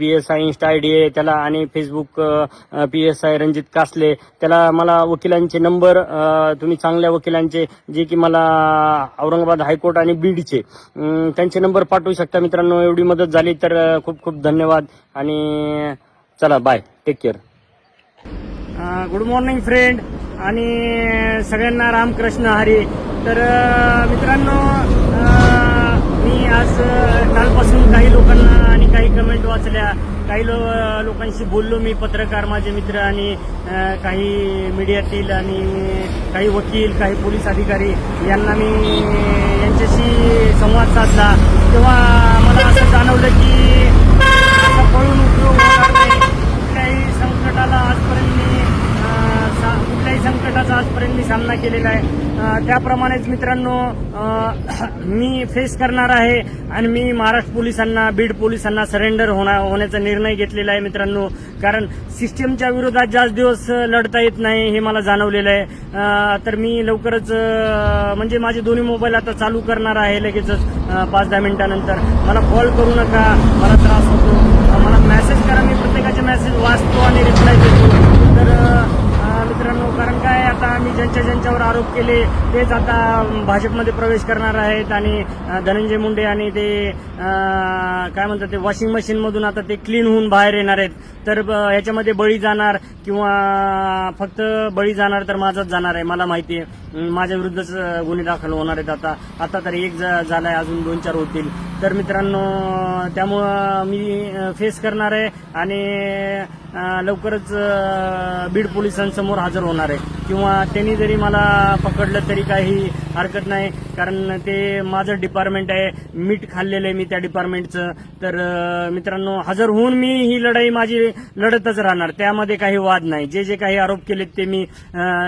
P S I insta I D आहे त्याला आणि Facebook P S I Ranjit Kasle. त्याला मला वकिलांचे नंबर तुम्ही चांगल्या वकिलांचे जे की मला औरंगाबाद हायकोर्ट आणि बीडचे त्यांचे नंबर पाठवू शकता मित्रांनो. एवढी मदत झाली तर खूप खूप धन्यवाद. आणि चला bye take care good morning friend आणि सगळ्यांना रामकृष्ण हरी. तर मित्रांनो मी आज कालपासून काही लोकांना आणि काही कमेंट झाल्या काही लो लोकांशी बोललो मी पत्रकार माझे मित्र आणि काही मीडियातील आणि काही वकील काही पोलीस अधिकारी यांना मी यांच्याशी संवाद साधला. तेव्हा मला असं जाणवलं की आता पळून उपयोग सामना केलेला आहे. त्याप्रमाणेच मित्रांनो मी फेस करणार आहे आणि मी महाराष्ट्र पोलिसांना बीड पोलिसांना सरेंडर होणार होण्याचा निर्णय घेतलेला आहे मित्रांनो. कारण सिस्टमच्या विरोधात जास्त दिवस लढता येत नाही हे मला जाणवलेलं आहे. तर मी लवकरच म्हणजे माझे दोन्ही मोबाईल आता चालू करणार आहे लगेचच पाच दहा मिनिटानंतर. मला कॉल करू नका मला त्रास होतो. मला मेसेज करा मी प्रत्येकाचे मेसेज वाचतो आणि रिप्लाय देतो तर अं, मित्रांनो कारण काय आता आम्ही ज्यांच्या ज्यांच्यावर आरोप केले तेच आता भाजपमध्ये प्रवेश करणार आहेत आणि धनंजय मुंडे आणि ते काय म्हणतात ते वॉशिंग मशीनमधून आता ते क्लीन होऊन बाहेर येणार आहेत. तर याच्यामध्ये बळी जाणार किंवा फक्त बळी जाणार तर माझाच जाणार आहे मला माहिती आहे. माझ्या विरुद्धच गुन्हे दाखल होणार आहेत आता. आता तर एक जा- झालाय अजून दोन चार होतील. तर मित्रांनो त्यामुळं मी फेस करणार आहे आणि लवकरच बीड पोलिसांसमोर हजर होणार आहे. किंवा त्यांनी जरी मला पकडलं तरी काही हरकत नाही कारण ते माझं डिपार्टमेंट आहे. मीठ खाल्लेलं आहे मी त्या डिपार्टमेंटचं तर मित्रांनो हजर होऊन मी ही लढाई माझी लढतच राहणार. त्यामध्ये काही वाद नाही. जे जे काही आरोप केलेत ते मी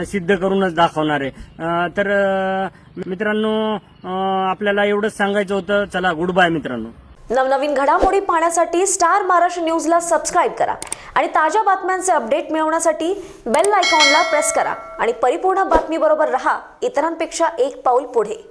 सिद्ध करूनच दाखवणार आहे. तर मित्रांनो आपल्याला एवढंच सांगायचं होतं. चला गुड बाय मित्रांनो. नवनवीन घडामोडी पाहण्यासाठी स्टार महाराष्ट्र न्यूजला सबस्क्राईब करा आणि ताज्या बातम्यांचे अपडेट मिळवण्यासाठी बेल आयकॉनला प्रेस करा. आणि परिपूर्ण बातमीबरोबर रहा. इतरांपेक्षा एक पाऊल पुढे.